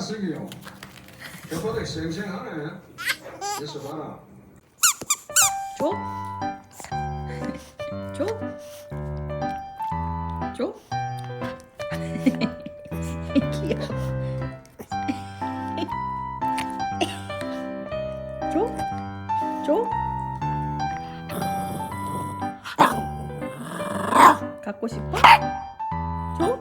쓰기요. 대포대 쌩쌩하네. 됐어 봐라. 줘? 줘? 줘? 갖고 싶어? 줘?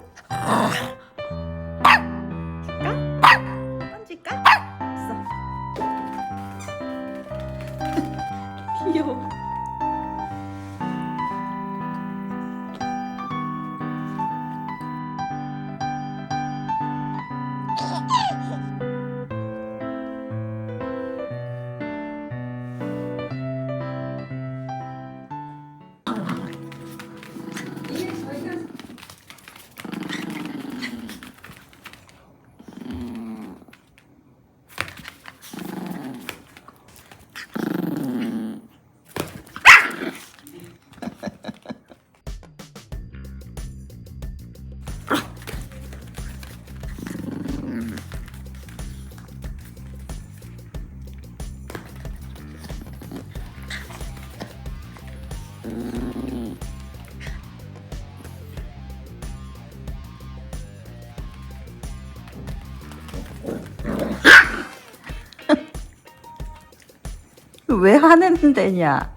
왜 화내는 데냐?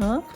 어?